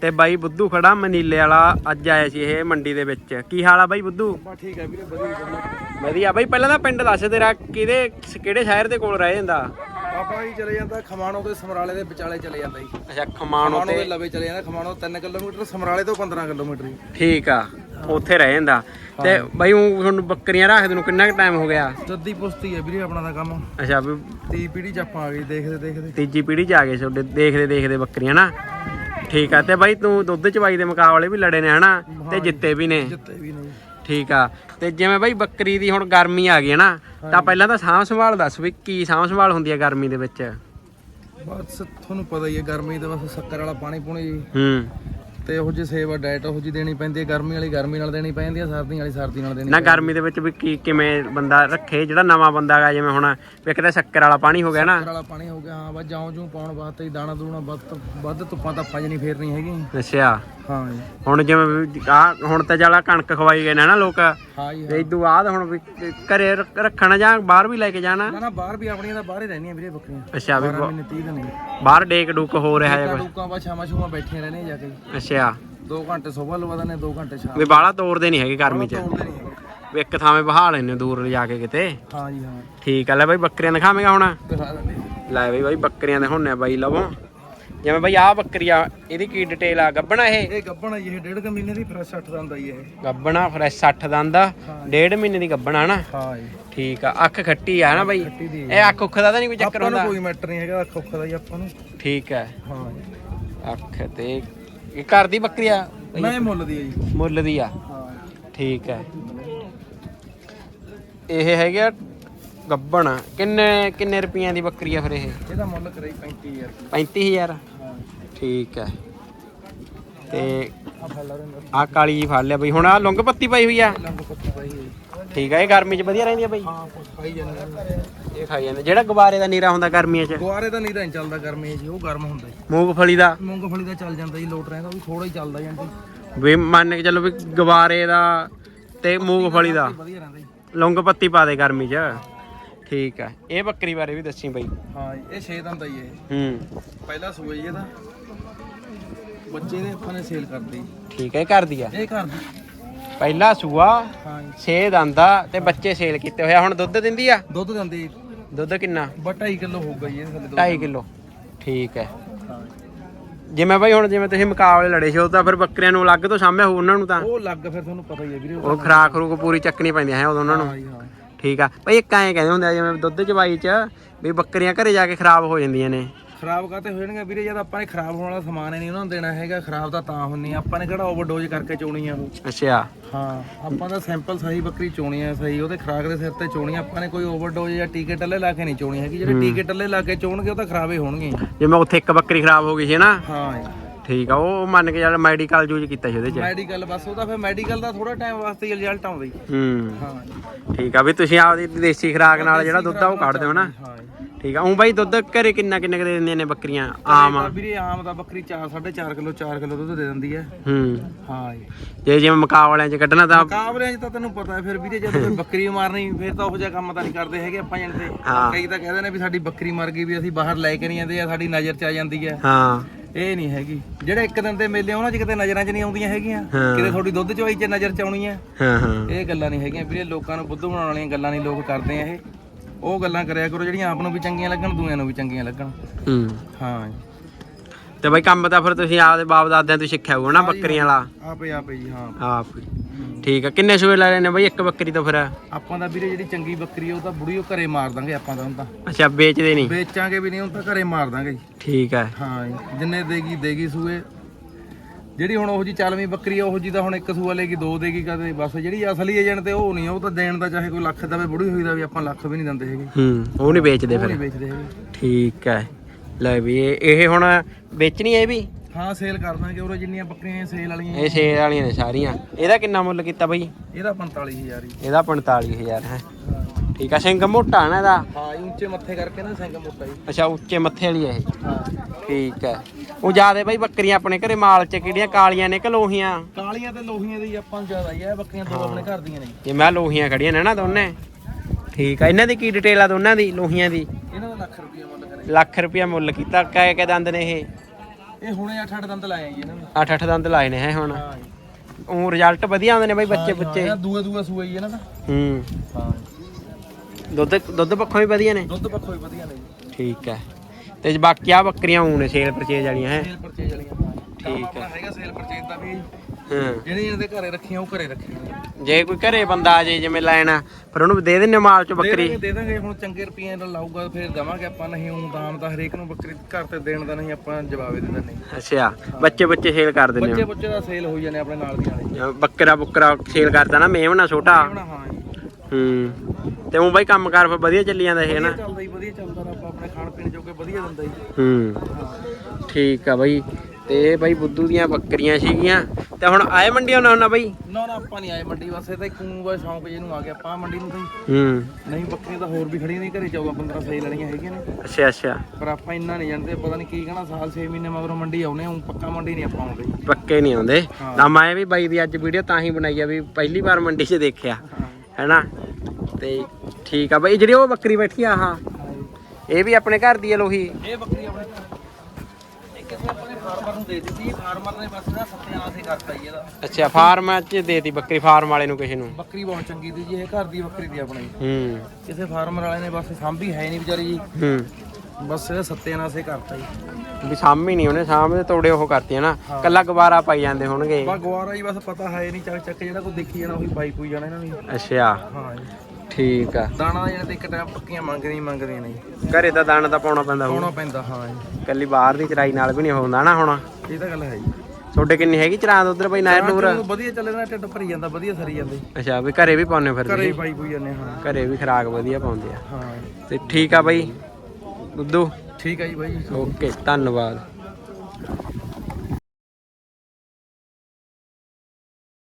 ਤੇ ਬਾਈ ਬੁੱਧੂ ਖੜਾ ਮਨੀਲੇ ਵਾਲਾ ਅੱਜ ਆਇਆ ਸੀ ਇਹ ਮੰਡੀ ਦੇ ਵਿੱਚ। ਕੀ ਹਾਲ ਆ ਬਾਈ ਬੁੱਧੂ? ਬਾ ਠੀਕ ਹੈ ਵੀਰੇ ਵਧੀਆ ਵਧੀਆ। ਬਾਈ ਪਹਿਲਾਂ ਤਾਂ ਪਿੰਡ ਦੱਸ ਤੇਰਾ ਕਿਹਦੇ ਕਿਹੜੇ ਸ਼ਹਿਰ ਦੇ ਕੋਲ ਰਹਿ ਜਾਂਦਾ? ਆਪਾਂ ਹੀ ਚਲੇ ਜਾਂਦਾ ਖਮਾਣੋ ਤੇ ਸਮਰਾਲੇ ਦੇ ਵਿਚਾਲੇ ਚਲੇ ਜਾਂਦਾ ਜੀ। ਅੱਛਾ ਖਮਾਣੋ ਤੇ ਲਵੇ ਚਲੇ ਜਾਂਦਾ ਖਮਾਣੋ 3 ਕਿਲੋਮੀਟਰ ਸਮਰਾਲੇ ਤੋਂ 15 ਕਿਲੋਮੀਟਰ ਜੀ। ਠੀਕ ਆ ਉੱਥੇ ਰਹਿ ਜਾਂਦਾ। ਤੇ ਬਾਈ ਊਂ ਤੁਹਾਨੂੰ ਬੱਕਰੀਆਂ ਰੱਖਦੇ ਨੂੰ ਕਿੰਨਾ ਕੁ ਟਾਈਮ ਹੋ ਗਿਆ? ਜੱਦੀ ਪੁਸਤੀ ਹੈ ਵੀਰੇ ਆਪਣਾ ਦਾ ਕੰਮ। ਅੱਛਾ ਵੀ ਤੀ ਪੀੜੀ ਚ ਆਪਾਂ ਆ ਗਏ ਦੇਖਦੇ ਦੇਖਦੇ। ਤੀਜੀ ਪੀੜ੍ਹੀ ਚ ਆ ਗਏ ਤੁਹਾਡੇ ਦੇਖਦੇ ਦੇਖਦੇ ਬੱਕਰੀਆਂ ਨਾ। ਠੀਕ ਆ ਤੇ ਬਾਈ ਤੂੰ ਦੁੱਧ ਚਵਾਈ ਦੇ ਮੁਕਾਬਲੇ ਵੀ ਲੜੇ ਨੇ ਹਨਾ? ਤੇ ਜਿੱਤੇ ਵੀ ਨੇ। ਜਿੱਤੇ ਵੀ ਨਹੀਂ ਠੀਕ ਆ ਤੇ ਜਿਵੇਂ ਬਾਈ ਬੱਕਰੀ ਦੀ ਹੁਣ ਗਰਮੀ ਆ ਗਈ ਹੈ ਨਾ ਤਾਂ ਪਹਿਲਾਂ ਤਾਂ ਸਾਂਭ ਸੰਭਾਲ ਦੱਸ ਵੀ ਕੀ ਸਾਂਭ ਸੰਭਾਲ ਹੁੰਦੀ ਹੈ ਗਰਮੀ ਦੇ ਵਿੱਚ? ਬਸ ਤੁਹਾਨੂੰ ਪਤਾ ਹੀ ਹੈ ਗਰਮੀ ਤੇ ਬਸ ਸ਼ੱਕਰ ਵਾਲਾ ਪਾਣੀ ਪੂਣੀ ਹੂੰ। ਤੇ ਉਹੋ ਜਿਹੀ ਸੇਵਾ ਡਾਈਟ ਉਹੋ ਜਿਹੀ ਦੇਣੀ ਪੈਂਦੀ ਹੈ ਗਰਮੀ ਵਾਲੀ ਗਰਮੀ ਨਾਲ ਦੇਣੀ ਪੈਂਦੀ ਹੈ ਸਰਦੀ ਵਾਲੀ ਸਰਦੀ ਨਾਲ ਦੇਣੀ ਨਾ ਗਰਮੀ ਦੇ ਵਿੱਚ ਵੀ ਕੀ ਕਿਵੇਂ ਬੰਦਾ ਰੱਖੇ ਜਿਹੜਾ ਨਵਾਂ ਬੰਦਾ ਹੈਗਾ ਜਿਵੇਂ ਹੁਣ ਵੀ ਇੱਕ ਤਾਂ ਸ਼ੱਕਰ ਵਾਲਾ ਪਾਣੀ ਹੋ ਗਿਆ ਨਾ। ਸ਼ੱਕਰ ਵਾਲਾ ਪਾਣੀ ਹੋ ਗਿਆ ਹਾਂ ਬਸ ਜਾਉਂ ਜੂ ਪਾਉਣ ਵਾਸਤੇ ਦਾਣਾ ਦੂਣਾ ਵੱਧ ਤੋਂ ਵੱਧ ਧੁੱਪਾਂ ਤਾਂ ਫਜ ਨਹੀਂ ਫੇਰਨੀ ਹੈਗੀ। ਅੱਛਾ। ਹਾਂ ਜੀ। ਹੁਣ ਜਿਵੇਂ ਆ ਹੁਣ ਤਾਂ जाला ਕਣਕ ਖਵਾਈ ਗਏ ਨੇ ਨਾ ਲੋਕ। ਹਾਂ ਜੀ ਤੇ ਇਦੋਂ ਬਾਅਦ ਹੁਣ ਵੀ ਘਰੇ ਰੱਖ- ਰੱਖਣਾ ਜਾਂ ਬਾਹਰ ਵੀ ਲੈ ਕੇ ਜਾਣਾ? ਨਾ ਨਾ ਬਾਹਰ ਵੀ ਆਪਣੀਆਂ ਤਾਂ ਬਾਹਰ ਹੀ ਰਹਿੰਦੀਆਂ ਵੀਰੇ ਬੱਕਰੀਆਂ। ਅੱਛਾ ਵੀ 12 ਬ- ਮਹੀਨੇ 30 ਦਿਨ ਬਾਹਰ ਡੇਕ ਡੁਕ ਹੋ ਰਿਹਾ ਹੈ ਲੋਕਾਂ ਬਾ ਛਾਵਾਂ ਛੂਵਾਂ ਬੈਠੀਆਂ ਰਹਿੰਦੀਆਂ ਜਾ ਕੇ। ਅੱਛਾ। 2 ਘੰਟੇ ਸਵੇਰ ਲਵਾ ਦਿੰਦੇ 2 ਘੰਟੇ ਸ਼ਾਮ ਵੀ ਬਾਹਲਾ ਤੋੜਦੇ ਨਹੀਂ ਹੈਗੇ ਗਰਮੀ 'ਚ। ਤੋੜਦੇ ਨਹੀਂ ਹੈਗੇ। ਵੀ ਇੱਕ ਥਾਵੇਂ ਬਹਾ ਲੈਣੇ ਦੂਰ ਲਿਜਾ ਕੇ ਕਿਤੇ। ਹਾਂ ਜੀ ਹਾਂ। ਠੀਕ ਆ ਲੈ ਬਾਈ ਬੱਕਰੀਆਂ ਦਿਖਾਵੇਂਗਾ ਹੁਣ। ਦਿਖਾ ਦਿੰਦੇ। ਲੈ ਬਈ ਬਾਈ ਬੱਕਰੀਆਂ ਦੇ ਹੁੰਨੇ ਬਾਈ ਲਵੋ। ਜਿਵੇਂ ਬਾਈ ਆਹ ਬੱਕਰੀ ਆ ਇਹਦੀ ਕੀ ਡਿਟੇਲ ਆ ਗੱਬਣਾ ਇਹ? ਇਹ ਗੱਬਣ ਜੀ ਇਹ ਡੇਢ ਕੁ ਮਹੀਨੇ ਦੀ ਫਰੈਸ਼ 60 ਦਾ ਹੁੰਦਾ ਜੀ ਇਹ। ਗੱਬਣਾ ਫਰੈਸ਼ 60 ਦੰਦ ਆ ਡੇਢ ਮਹੀਨੇ ਦੀ ਗੱਬਣਾ ਨਾ? ਹਾਂ ਜੀ। ਠੀਕ ਆ ਅੱਖ ਖੱਟੀ ਆ ਨਾ ਬਾਈ? ਖੱਟੀ ਦੀ ਇਹ ਅੱਖ ਉੱਖ ਦਾ ਤਾਂ ਨਹੀਂ ਕੋਈ ਚੱਕਰ ਆਪਾਂ ਨੂੰ ਹੁੰਦਾ? ਕੋਈ ਮੈਟਰ ਨਹੀਂ ਹੈਗਾ ਖੋਖ ਦਾ ਜੀ ਆਪਾਂ ਨੂੰ। ਠੀਕ ਹੈ ਹਾਂ ਜੀ। ਅੱਖ ਤੇ ਇਹ ਘਰ ਦੀ ਬੱਕਰੀ ਆ? ਮੈਂ ਮੁੱਲ ਦੀ ਹੈ ਜੀ। ਮੁੱਲ ਦੀ ਆ? ਹਾਂ ਠੀਕ ਹੈ ਇਹ ਹੈਗੇ ਆ ਗੱਬਣ। ਕਿੰਨੇ ਕਿੰਨੇ ਰੁਪਈਆਂ ਦੀ ਬੱਕਰੀ ਆ ਫਿਰ ਇਹ? ਇਹਦਾ ਮੁੱਲ ਕਰਾਈ 35000 35000 ਹਾਂ ਠੀਕ ਹੈ। ਤੇ ਆ ਕਾਲੀ ਜੀ ਫੜ ਲਿਆ ਬਈ। ਹੁਣ ਆ ਲੁੰਗ ਪੱਤੀ ਪਾਈ ਹੋਈ ਆ? ਲੰਗ ਪੱਤੀ ਪਾਈ ਹੈ ਜੀ। ਠੀਕ ਆ ਇਹ ਗਰਮੀ 'ਚ ਵਧੀਆ ਰਹਿੰਦੀ ਆ ਬਈ? ਹਾਂ ਖਾਈ ਜਾਂਦੇ ਇਹ ਖਾਈ ਜਾਂਦੇ ਜਿਹੜਾ ਗੁਬਾਰੇ ਦਾ ਨੀਰਾ ਹੁੰਦਾ ਗਰਮੀਆਂ 'ਚ? ਗੁਆਰੇ ਤਾਂ ਨਹੀਂ ਤਾਂ ਚੱਲਦਾ ਗਰਮੀ ਜੀ ਉਹ ਗਰਮ ਹੁੰਦਾ ਜੀ। ਮੂੰਗਫਲੀ ਦਾ? ਮੂੰਗਫਲੀ ਦਾ ਚੱਲ ਜਾਂਦਾ ਜੀ ਲੋਟ ਰਹਿੰਦਾ ਉਹ ਵੀ ਥੋੜਾ ਹੀ ਚੱਲਦਾ ਜਾਂਦੀ ਵੀ ਮੰਨ ਕੇ ਚੱਲੋ ਵੀ ਗੁਬਾਰੇ ਦਾ ਤੇ ਮੂੰਗਫਲੀ ਦਾ। ਵਧੀਆ ਰਹਿੰਦਾ ਜੀ। ਲੁੰਗ ਪੱਤੀ ਪਾ ਦੇ ਗਰਮੀ 'ਚ। ਠੀਕ ਆ। ਇਹ ਬੱਕਰੀ ਬਾਰੇ ਵੀ ਦੱਸੀ ਬਈ। ਹਾਂ ਇਹ 6 ਦੰਦ ਜੀ ਇਹ। ਹੂੰ। ਪਹਿਲਾ ਸੂਆ ਜੀ ਇਹਦਾ। ਬੱਚੇ ਦੇ ਆਪਾਂ ਨੇ ਸੇਲ ਕਰਦੀ। ਠੀਕ ਹੈ ਇਹ ਕਰਦੀ ਆ? ਇਹ ਘਰ ਦੀ ਪਹਿਲਾ ਸੂਆ ਹਾਂ ਜੀ। 6 ਦੰਦਾ ਤੇ ਬੱਚੇ ਸੇਲ ਕੀਤੇ ਹੋਇਆ ਹੁਣ ਦੁੱਧ ਦਿੰਦੀ ਆ? ਦੁੱਧ ਦਿੰਦੀ। ਦੁੱਧ ਕਿੰਨਾ? ਬਾ 2.5 ਕਿਲੋ ਹੋਊਗਾ ਜੀ ਇਹ ਥੱਲੇ ਦੁੱਧ 2.5 ਕਿਲੋ। ਠੀਕ ਹੈ। ਹਾਂ। ਜਿਵੇਂ ਬਾਈ ਹੁਣ ਜਿਵੇਂ ਤੁਸੀਂ ਮੁਕਾਬਲੇ ਲੜੇ ਸੀ ਉਹ ਤਾਂ ਫਿਰ ਬੱਕਰੀਆਂ ਨੂੰ ਅਲੱਗ ਤੋਂ ਸਾਂਭਿਆ ਹੋਊ ਉਹਨਾਂ ਨੂੰ ਤਾਂ? ਉਹ ਲੱਗ ਫਿਰ ਤੁਹਾਨੂੰ ਪਤਾ ਹੀ ਹੈ ਵੀਰੇ ਉਹ ਉਹ ਖਰਾਕ ਖਰੂਕ ਪੂਰੀ ਚੱਕਣੀ ਪੈਂਦੀ ਹੈ ਉਦੋਂ ਉਹਨਾਂ ਨੂੰ। ਹਾਂ ਜੀ ਹਾਂ। ਠੀਕ ਆ। ਭਾਈ ਇੱਕ ਐਂ ਕਹਿੰਦੇ ਹੁੰਦੇ ਆ ਜਿਵੇਂ ਦੁੱਧ ਚਵਾਈ ਚ ਵੀ ਬੱਕਰੀਆਂ ਘਰੇ ਜਾ ਕੇ ਖਰਾਬ ਹੋ ਜਾਂਦੀਆਂ ਨੇ। ਖਰਾਬ ਕਾਤੇ ਹੋ ਜਾਣਗੇ ਵੀਰੇ ਜਦ ਆਪਾਂ ਨੇ ਖਰਾਬ ਹੋਣ ਵਾਲਾ ਸਮਾਨ ਹੀ ਨਹੀਂ ਉਹਨਾਂ ਨੂੰ ਦੇਣਾ ਹੈਗਾ ਖਰਾਬ ਤਾਂ ਤਾਂ ਹੁੰਨੀ ਆ। ਆਪਾਂ ਨੇ ਕਿਹੜਾ ਓਵਰਡੋਜ਼ ਕਰਕੇ ਚੋਣੀ ਆ ਉਹ ਅੱਛਾ। ਹਾਂ ਆਪਾਂ ਦਾ ਸੈਂਪਲ ਸਹੀ ਬੱਕਰੀ ਚੋਣੀ ਆ ਸਹੀ ਉਹਦੇ ਖਰਾਕ ਦੇ ਸਿਰ ਤੇ ਚੋਣੀ ਆ। ਆਪਾਂ ਨੇ ਕੋਈ ਓਵਰਡੋਜ਼ ਜਾਂ ਟੀਕੇ ਟੱਲੇ ਲਾ ਕੇ ਨਹੀਂ ਚੋਣੀ ਹੈਗੀ। ਜਿਹੜੇ ਟੀਕੇ ਟੱਲੇ ਲਾ ਕੇ ਚੋਣਗੇ ਉਹ ਤਾਂ ਖਰਾਬੇ ਹੋਣਗੇ। ਜਿਵੇਂ ਉੱਥੇ ਇੱਕ ਬੱਕਰੀ ਖਰਾਬ ਹੋ ਗਈ ਸੀ ਨਾ ਹਾਂ ਠੀਕ ਆ ਉਹ ਮੰਨ ਕੇ ਚੱਲ ਮੈਡੀਕਲ ਯੂਜ਼ ਕੀਤਾ ਸੀ ਉਹਦੇ ਚ। ਮੈਡੀਕਲ ਬਸ ਉਹਦਾ ਫਿਰ ਮੈਡੀਕਲ ਦਾ ਥੋੜਾ ਟਾਈਮ ਵਾਸਤੇ ਰਿਜ਼ਲਟ ਆਉਂਦਾ ਹੂੰ। ਹਾਂ। ਠੀਕ ਆ ਵੀ ਤੁਸੀਂ ਆਪਦੀ ਦੇਸੀ ਖਰਾਕ ਨਾਲ ਜਿਹੜਾ ਦੁੱਧ ਆ ਉਹ ਕੱਢਦੇ ਹੋ ਨਾ। ਹਾਂ ਠੀਕ ਆ ਉਹ ਬਾਈ ਦੁੱਧ ਘਰੇ ਕਿੰਨਾ ਕਿੰਨਾ ਕੁ ਦੇ ਦਿੰਦੀਆਂ ਨੇ ਬੱਕਰੀਆਂ? ਆਮ ਆਮ ਵੀਰੇ ਆਮ ਦਾ ਬੱਕਰੀ 4 4.5 ਕਿਲੋ 4 ਕਿਲੋ ਦੁੱਧ ਦੇ ਦਿੰਦੀ ਹੈ ਹੂੰ। ਹਾਂ ਜੀ। ਜੇ ਜਿਵੇਂ ਮੁਕਾਬਲਿਆਂ ਚ ਕੱਢਣਾ ਤਾਂ ਮੁਕਾਬਲਿਆਂ 'ਚ ਤਾਂ ਤੈਨੂੰ ਪਤਾ ਹੈ ਫਿਰ ਵੀਰੇ ਜਦੋਂ ਕੋਈ ਬੱਕਰੀ ਮਾਰਨੀ ਫਿਰ ਤਾਂ ਉਹੋ ਜਿਹਾ ਕੰਮ ਤਾਂ ਨਹੀਂ ਕਰਦੇ ਹੈਗੇ ਆਪਾਂ ਜਾਣਦੇ ਹਾਂ। ਕਈ ਤਾਂ ਕਹਿੰਦੇ ਨੇ ਵੀ ਸਾਡੀ ਬੱਕਰੀ ਮਰ ਗਈ ਵੀ ਅਸੀਂ ਬਾਹਰ ਲੈ ਕੇ ਨਹੀਂ ਜਾਂਦੇ ਆ ਸਾਡੀ ਨਜ਼ਰ 'ਚ ਆ ਜਾਂਦੀ ਹੈ ਹਾਂ। ਇਹ ਨਹੀਂ ਹੈਗੀ। ਜਿਹੜੇ ਇੱਕ ਦਿਨ ਦੇ ਮੇਲੇ ਉਹਨਾਂ 'ਚ ਕਿਤੇ ਨਜ਼ਰਾਂ 'ਚ ਨਹੀਂ ਆਉਂਦੀਆਂ ਹੈਗੀਆਂ। ਹਾਂ। ਕਿਤੇ ਤੁਹਾਡੀ ਦੁੱਧ ਚੋਈ 'ਚ ਨਜ਼ਰ 'ਚ ਆਉਣੀ ਹੈ ਹਾਂ ਹਾਂ। ਇਹ ਗੱਲਾਂ ਨਹੀਂ ਹੈਗੀਆਂ ਵੀਰੇ ਲੋਕਾਂ ਨੂੰ ਬੁੱਧੂ ਬਣਾਉਣ ਵਾਲੀਆਂ ਗੱਲਾਂ ਨਹੀਂ ਲੋਕ ਕਰਦੇ ਆ ਇਹ। ਉਹ ਗੱਲਾਂ ਕਰਿਆ ਕਰੋ ਜਿਹੜੀਆਂ ਆਪ ਨੂੰ ਵੀ ਚੰਗੀਆਂ ਲੱਗਣ ਦੂਆਂ ਨੂੰ ਵੀ ਚੰਗੀਆਂ ਲੱਗਣ। ਹੂੰ। ਹਾਂ। ਤੇ ਬਾਈ ਕੰਮ ਤਾਂ ਫਿਰ ਤੁਸੀਂ ਆਪਦੇ ਬਾਪ ਦਾਦਿਆਂ ਤੋਂ ਸਿੱਖਿਆ ਹੋਊਗਾ ਨਾ ਬੱਕਰੀਆਂ ਵਾਲਾ? ਆਪੇ ਆਪੇ ਜੀ ਹਾਂ। ਆਪ। ਠੀਕ ਆ ਕਿੰਨੇ ਸੂਏ ਲੈ ਲੈਣੇ ਬਾਈ ਇੱਕ ਬੱਕਰੀ ਤੋਂ ਫਿਰ? ਆਪਾਂ ਦਾ ਵੀਰੇ ਜਿਹੜੀ ਚੰਗੀ ਬੱਕਰੀ ਆ, ਉਹ ਤਾਂ ਬੁੜੀ ਉਹ ਘਰੇ ਮਾਰ ਦਾਂਗੇ ਆਪਾਂ ਤਾਂ ਹੁਣ ਤਾਂ। ਅੱਛਾ ਵੇਚਦੇ ਨਹੀਂ? ਵੇਚਾਂਗੇ ਵੀ ਨਹੀਂ ਹੁਣ ਤਾਂ ਘਰੇ ਮਾਰ ਦਾਂਗੇ ਜੀ। ਠੀਕ ਹੈ ਹਾਂ ਜੀ, ਜਿੰਨੇ ਦੇਗੀ ਦੇਗੀ ਸੂਏ ਜਿਹੜੀ ਹੁਣ ਉਹ ਜੀ ਚੱਲਵੀਂ ਬੱਕਰੀ ਆ ਉਹ ਜੀ ਤਾਂ ਹੁਣ ਇੱਕ ਸੂਆ ਲੇਗੀ ਦੋ ਦੇਗੀ ਕਦੇ ਬਸ ਜਿਹੜੀ ਅਸਲੀ ਏਜੰਟ ਤੇ ਉਹ ਨਹੀਂ ਉਹ ਤਾਂ ਦੇਣ ਦਾ ਚਾਹੇ ਕੋਈ ਲੱਖ ਦਵੇ ਬੁੜੀ ਹੋਈ ਦਾ ਵੀ ਆਪਾਂ ਲੱਖ ਵੀ ਨਹੀਂ ਦਿੰਦੇ ਹੈਗੇ। ਹੂੰ ਉਹ ਨਹੀਂ ਵੇਚਦੇ ਉਹ ਫਿਰ। ਵੇਚਦੇ ਹੈਗੇ। ਠੀਕ ਹੈ। ਲੈ ਵੀ ਇਹ ਇਹ ਹੁਣ ਵੇਚਣੀ ਹੈ ਇਹ ਵੀ? ਹਾਂ ਸੇਲ ਕਰ ਦਾਂਗੇ ਉਹ ਜਿੰਨੀਆਂ ਬੱਕਰੀਆਂ ਸੇਲ ਵਾਲੀਆਂ ਇਹ ਛੇ ਵਾਲੀਆਂ ਨੇ ਸਾਰੀਆਂ। ਇਹਦਾ ਕਿੰਨਾ ਮੁੱਲ ਕੀਤਾ ਬਾਈ? ਇਹਦਾ 45000 ਹੀ। ਇਹਦਾ 45000 ਹੈ। ਠੀਕ ਆ ਸਿੰਘ ਮੋਟਾ ਨਾ ਇਹਦਾ? ਹਾਂ ਇਹ ਉੱਚੇ ਮੱਥੇ ਕਰਕੇ ਨਾ ਸਿੰਘ ਮੋਟਾ ਜੀ। ਅੱਛਾ ਉੱਚੇ ਮੱਥੇ ਵਾਲੀ ਹੈ ਇਹ। ਹਾਂ। ਠੀਕ ਹੈ ਉਹ ਜਿਆਦੇ ਬਾਈ ਬੱਕਰੀਆਂ ਆਪਣੇ ਘਰੇ ਮਾਲ ਚ ਕਿਹੜੀਆਂ ਕਾਲੀਆਂ ਨੇ ਕਿ ਲੋਹੀਆਂ? ਕਾਲੀਆਂ ਤੇ ਲੋਹੀਆਂ ਦੀ ਆਪਾਂ ਨੂੰ ਜ਼ਿਆਦਾ ਹੀ ਆ ਇਹ ਬੱਕਰੀਆਂ ਦੋ ਆਪਣੇ ਘਰ ਦੀਆਂ ਨੇ। ਜੇ ਮੈਂ ਲੋਹੀਆਂ ਖੜੀਆਂ ਨੇ ਨਾ ਦੋਨੇ। ਠੀਕ ਆ ਇਹਨਾਂ ਦੀ ਕੀ ਡਿਟੇਲ ਆ ਦੋਨਾਂ ਦੀ ਲੋਹੀਆਂ ਦੀ? ਇਹਨਾਂ ਦਾ ਲੱਖ ਰੁਪਏ ਮੁੱਲ ਕਰੇ ਲੱਖ ਰੁਪਇਆ ਮੁੱਲ ਕੀਤਾ ਕਹਿ ਕੇ ਦੰਦ ਨੇ ਇਹ? ਇਹ ਹੁਣੇ 8-8 ਦੰਦ ਲਾਏ ਆ ਜੀ ਇਹਨਾਂ ਨੇ। ਅੱਠ ਅੱਠ ਦੰਦ ਲਾਏ ਨੇ ਹੈ ਹੁਣ। ਹਾਂ ਉਹ ਰਿਜ਼ਲਟ ਵਧੀਆ ਆਉਂਦੇ ਨੇ ਬਾਈ ਬੱਚੇ ਬੱਚੇ ਇਹ ਦੂਆ ਦੂਆ ਸੂਆ ਇਹਨਾਂ ਦਾ ਹੂੰ। ਹਾਂ। ਦੁੱਧ ਦੁੱਧ ਪੱਖੋਂ ਵੀ ਵਧੀਆ ਨੇ? ਦੁੱਧ ਪੱਖੋਂ ਵੀ ਵਧੀਆ ਨੇ ਜੀ। ਠੀਕ ਹੈ। ਤੇ ਬਾਕੀ ਆ ਬੱਕਰੀਆਂ ਨੇ ਸੇਲ ਪਰਚੇਜ ਵਾਲੀਆਂ ਹੈ? ਸੇਲ ਪਰਚੇਜ ਵਾਲੀਆਂ। ਠੀਕ ਹੈ। ਹੈਗਾ ਸੇਲ ਪਰਚੇਜ ਦਾ ਵੀ। ਹਾਂ। ਜਿਹੜੇ ਇਹਦੇ ਘਰੇ ਰੱਖੀਆਂ ਉਹ ਘਰੇ ਰੱਖੀਆਂ। ਜੇ ਕੋਈ ਘਰੇ ਬੰਦਾ ਆ ਜੇ ਜਿਵੇਂ ਲੈਣਾ ਫਿਰ ਉਹਨੂੰ ਦੇ ਦਿੰਨੇ ਮਾਲ ਚ ਬੱਕਰੀ? ਦੇ ਦਾਂਗੇ ਹੁਣ ਚੰਗੇ ਰੁਪਈਏ ਨਾਲ ਲਾਊਗਾ ਫਿਰ ਦੇਵਾਂਗੇ ਆਪਾਂ। ਨਹੀਂ ਉਹ ਦਾਮ ਤਾਂ ਹਰੇਕ ਨੂੰ ਬੱਕਰੀ ਘਰ ਤੇ ਦੇਣ ਦਾ ਨਹੀਂ ਆਪਾਂ ਜਵਾਬ ਦੇ ਦਿੰਦੇ ਅੱਛਾ ਬੱਚੇ ਬੱਚੇ ਸੇਲ ਕਰ ਦਿੰਦੇ ਬੱਚੇ ਬੱਚੇ ਦਾ ਸੇਲ ਹੋਈ ਜਾਂਦੇ ਆਪਣੇ ਨਾਲ ਦੀ ਨਾਲੇ ਬੱਕਰਾ ਬੁੱਕਰਾ ਸੇਲ ਕਰਦਾ ਨਾ ਮੇਵਣਾ ਛੋਟਾ। ਹਾਂ ਜੀ ਹੂੰ। ਤੇ ਉਹ ਬਾਈ ਕੰਮਕਾਰ ਫਿਰ ਵਧੀਆ ਚੱਲੀ ਜਾਂਦਾ ਇਹ ਨਾ ਵਧੀਆ ਚੱਲਦਾ ਜੀ ਵਧੀਆ ਚੱਲਦਾ ਰੱਬ ਆਪਣੇ ਖਾਣ ਪੀਣ ਜੋਗੇ ਵਧੀਆ ਦਿੰਦਾ ਜੀ। ਹੂੰ। ਠੀਕ ਆ ਬਾਈ। ਤੇ ਬਾਈ ਬੁੱਧੂ ਦੀਆਂ ਬੱਕਰੀਆਂ ਸੀਗੀਆਂ। ਤੇ ਹੁਣ ਆਏ ਮੰਡੀਆਂ ਨਾ ਨਾ ਬਾਈ? ਨਾ ਨਾ ਆਪਾਂ ਨਹੀਂ ਆਏ ਮੰਡੀ ਵਾਸਤੇ ਤਾਂ ਕੂੰ ਵਾ ਸ਼ੌਂਕ ਜਿਹਨੂੰ ਆ ਗਿਆ ਆਪਾਂ ਮੰਡੀ ਨੂੰ ਤਾਂ ਜੀ। ਹੂੰ। ਨਹੀਂ ਬੱਕਰੀਆਂ ਤਾਂ ਹੋਰ ਵੀ ਖੜੀਆਂ ਨੇ ਘਰੇ 14 15 ਸਹੀ ਲੜੀਆਂ ਹੈਗੀਆਂ ਨੇ। ਅੱਛਾ ਅੱਛਾ। ਪਰ ਆਪਾਂ ਇੰਨਾ ਨਹੀਂ ਜਾਣਦੇ ਪਤਾ ਨਹੀਂ ਕੀ ਕਹਿਣਾ ਸਾਲ 6 ਮਹੀਨੇ ਮਗਰੋਂ ਮੰਡੀ ਆਉਨੇ ਹੁਣ ਪੱਕਾ ਮੰਡੀ ਨਹੀਂ ਆਪਾਂ ਆਉਂਦੇ। ਪੱਕੇ ਨਹੀਂ ਆਉਂਦੇ। ਨਾ ਮੈਂ ਵੀ ਬਾਈ ਦੀ ਅੱਜ ਵੀਡੀਓ ਤਾਂ ਹੀ ਬਣਾਈ ਆ ਵੀ ਪਹਿਲੀ ਵਾਰ ਮੰਡੀ 'ਚ ਦੇਖਿਆ। ਹੈਨਾ? ਤੇ ਠੀਕ ਆ ਬਾਈ ਜਿਹੜੀ ਉਹ ਬੱਕਰੀ ਬੈਠੀ ਆ ਆਹ। ਇਹ ਵੀ ਆਪਣੇ ਘਰ ਦੀ ਆ ਲੋਹੀ। ਇਹ ਬੱਕਰੀ ਆਪਣੇ ਇਹ ਕਿਸੇ ਆਪਣੇ ਫਾਰਮਰ ਨੂੰ ਦੇ ਦਿੱਤੀ ਫਾਰਮਰ ਨੇ ਬਸ ਨਾ ਸੱਤਿਆਂ ਸੇ ਕਰਤਾ ਜੀ ਇਹਦਾ। ਅੱਛਾ ਫਾਰਮ 'ਚ ਦੇਤੀ ਬੱਕਰੀ ਫਾਰਮ ਵਾਲੇ ਨੂੰ ਕਿਸੇ ਨੂੰ? ਬੱਕਰੀ ਬਹੁਤ ਚੰਗੀ ਦੀ ਜੀ ਇਹ ਘਰ ਦੀ ਬੱਕਰੀ ਦੀ ਆਪਣੀ। ਹੂੰ। ਕਿਸੇ ਫਾਰਮਰ ਵਾਲੇ ਨੇ ਬਸ ਸਾਂਭੀ ਹੈ ਨਹੀਂ ਵਿਚਾਰੀ ਜੀ। ਹੂੰ। ਬਸ ਇਹ ਸੱਤਿਆਂ ਨਾਲ ਸੇ ਕਰਤਾ ਜੀ। ਵੀ ਸਾਹਮਣੇ ਨਹੀਂ ਉਹਨੇ ਸਾਹਮਣੇ ਤੋੜੇ ਉਹ ਕਰਤੀਆਂ ਨਾ। ਕੱਲਾ ਗਵਾਰਾ ਪਾਈ ਜਾਂਦੇ ਹੋਣਗੇ। ਬਾ ਗਵਾਰਾ ਜੀ ਬਸ ਪਤਾ ਹੈ ਨਹੀਂ ਚੱਕ ਚੱਕ ਜਿਹੜਾ ਕੋਈ ਦੇਖੀ ਜਾਣਾ ਉਹੀ ਬਾਈ ਕੋਈ ਜਾਣਾ ਇਹਨਾਂ ਨੂੰ। ਅੱਛਾ। ਹਾਂ ਜੀ। ਠੀਕ ਆ। ਦਾਣਾ ਜਿਹੜੇ ਤੇ ਇੱਕ ਟਾਈਮ ਪੱਕੀਆਂ ਮੰਗਦੇ ਹੀ ਮੰਗਦੇ ਨੇ। ਜੀ ਘਰੇ ਤਾਂ ਦਾਣਾ ਤਾਂ ਪਾਉਣਾ ਪੈਂਦਾ ਪਾਉਣਾ ਹੁਣ ਪੈਂਦਾ ਹਾਂ ਜੀ। ਕੱਲੀ ਬਾਹਰ ਦੀ ਚਰਾਈ ਨਾਲ ਵੀ ਨਹੀਂ ਹੁੰਦਾ ਨਾ ਹੁਣ। ਇਹ ਤਾਂ ਗੱਲ ਹੈ ਜੀ। ਤੁਹਾਡੇ ਕਿੰਨੀ ਹੈਗੀ ਚਰਾਂ ਉਧਰ ਬਈ ਨਾਇਰ ਨੂਰ? ਚਲੋ ਵਧੀਆ ਚੱਲੇ ਨਾ ਢਿੱਡ ਭਰੀ ਜਾਂਦਾ ਵਧੀਆ ਸਰੀ ਜਾਂਦੇ। ਅੱਛਾ ਵੀ ਘਰੇ ਵੀ ਪਾਉਨੇ ਫਿਰ ਘਰੇ ਹੀ ਤੁਸੀਂ ਬਾਈ ਕੋਈ ਜਾਂਦੇ ਹਾਂ। ਘਰੇ ਵੀ ਖਰਾਕ ਵਧੀਆ ਪਾਉਂਦੇ ਆ। ਹਾਂ। ਤੇ ਠੀਕ ਆ ਬਾਈ ਬੁੱਧੂ। ਠੀਕ ਹੈ ਜੀ ਬਾਈ। ਓਕੇ ਧੰਨਵਾਦ।